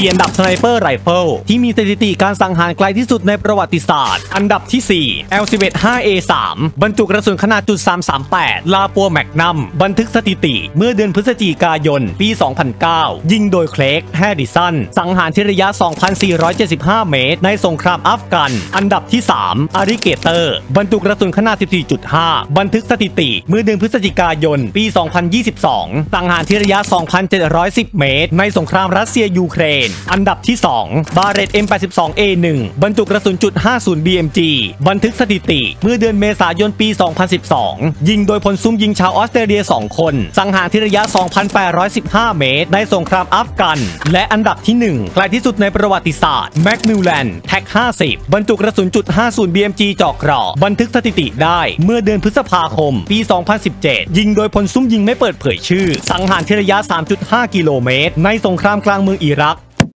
มีอันดับสไนเปอร์ไรเฟิลที่มีสถิติการสังหารไกลที่สุดในประวัติศาสตร์ อันดับที่ 4 L11 5A3 บรรจุกระสุนขนาดจุด338 ลาปัวแมกนัม บันทึกสถิติเมื่อเดือนพฤศจิกายน ปี 2009 ยิงโดยเคลกแฮดิสัน สังหารที่ระยะ 2,475 เมตร ในสงครามอัฟกัน อันดับที่ 3อาริเกเตอร์ บรรจุกระสุนขนาด 14.5 บันทึกสถิติเมื่อเดือนพฤศจิกายน ปี 2022 สังหารที่ระยะ 2,710 เมตร ในสงครามรัสเซียยูเครนอันดับที่ 2 บาเรต M82A1 บรรจุกระสุนจุด 50 BMG บันทึกสถิติ เมื่อเดือนเมษายนปี 2012 ยิงโดยพลซุ่มยิงชาวออสเตรเลีย 2 คน สังหารที่ระยะ 2,815 เมตร ในสงครามอัฟกัน และอันดับที่1ไกลที่สุดในประวัติศาสตร์แมกมิลแลนด์แท็ก 50 บรรจุกระสุนจุด 50 BMG จาะเกราะบันทึกสถิติได้ เมื่อเดือนพฤษภาคม ปี 2017 ยิงโดยพลซุ่มยิงไม่เปิดเผยชื่อ สังหารที่ระยะ 3.5 กิโลเมตร ในสงครามกลางเมืองอิรัก